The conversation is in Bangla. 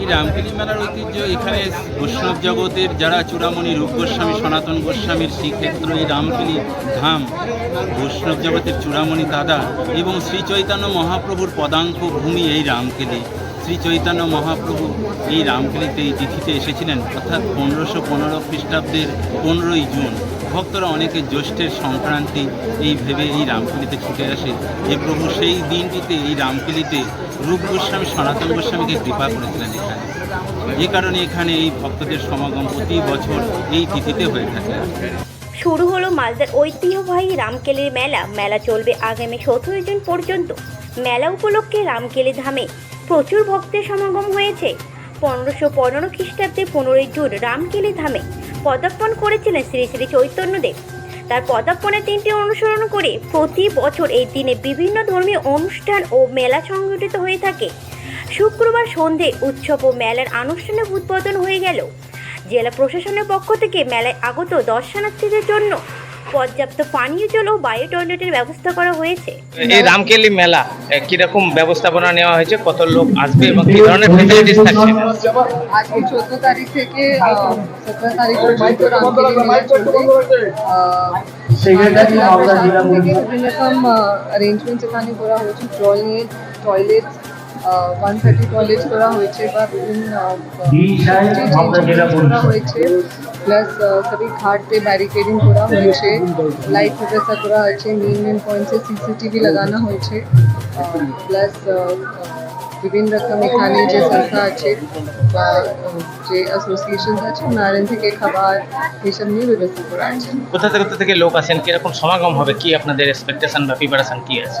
এই রামকেলি মেলার ঐতিহ্য, এখানে বৈষ্ণব জগতের যারা চূড়ামণি রূপ গোস্বামী, সনাতন গোস্বামীর শ্রীক্ষেত্র, এই রামকেলি ধাম, বৈষ্ণব জগতের চূড়ামণি দাদা এবং শ্রী চৈতন্য মহাপ্রভুর পদাঙ্ক ভূমি এই রামকেলি। শ্রী চৈতন্য মহাপ্রভু এই রামকেলিতে এই তিথিতে এসেছিলেন, অর্থাৎ পনেরোশো পনেরো খ্রিস্টাব্দের পনেরোই জুন। ভক্তরা অনেকে জ্যৈষ্ঠের সংক্রান্তি এই ভেবে এই রামকেলিতে ছুটে আসে। যে প্রভু সেই দিনটিতে এই রামকেলিতে রূপ গোস্বামী, সনাতন গোস্বামীকে কৃপা করেছিলেন এখানে। যে কারণে এখানে এই ভক্তদের সমাগম প্রতি বছর এই তিথিতে হয়ে থাকে। শুরু হলো মালদার ঐতিহ্যবাহী রামকেলির মেলা। মেলা চলবে আগামী সতেরো জুন পর্যন্ত। মেলা উপলক্ষে রামকেলি ধামে প্রচুর ভক্তের সমাগম হয়েছে। পনেরোশো পনেরো খ্রিস্টাব্দে পনেরোই জুন রামকেলি ধামে পদার্পণ করেছিলেন শ্রী শ্রী চৈতন্যদেব। তার পদার্পণের তিনটি অনুসরণ করে প্রতি বছর এই দিনে বিভিন্ন ধর্মীয় অনুষ্ঠান ও মেলা সংগঠিত হয়ে থাকে। শুক্রবার সন্ধে উৎসব ও মেলার আনুষ্ঠানিক উদ্বোধন হয়ে গেল। জেলা প্রশাসনের পক্ষ থেকে মেলায় আগত দর্শনার্থীদের জন্য পর্যাপ্ত পানীয় জল ও বায়ু টয়লেটের ব্যবস্থা করা হয়েছে। এই রামকেলি মেলা কীরকম ব্যবস্থাপনা নেওয়া হয়েছে? কত লোক আসবে এবং কি ধরনের ফেসিলিটিস থাকছে? আজকে চোদ্দ তারিখ থেকে সতেরো তারিখ পর্যন্ত রামকেলি মেলা চলবে থেকে বিভিন্ন রকম অ্যারেঞ্জমেন্টস এখানে করা হয়েছে জল নিয়ে টয়লেট ওয়ান থার্টি টয়লেট করা হয়েছে বা বিভিন্ন করা হয়েছে। প্লাস সবই ঘাট पे ব্যারিকেডিং করা হয়েছে। লাইট ব্যবস্থা করা হয়েছে। মেন মেন পয়েন্টসে সিসিটিভি লাগানো হয়েছে। প্লাস বিভিন্ন রকম এখানে যে সংস্থা আছে বা যে অ্যাসোসিয়েশন আছে ওনাদের থেকে খাবার এসব নিয়ে ব্যবস্থা করা আছে। কোথা থেকে কোথা থেকে লোক আসেন? কীরকম সমাগম হবে? কি আপনাদের এক্সপেকটেশন বা প্রিপারেশন কি আছে?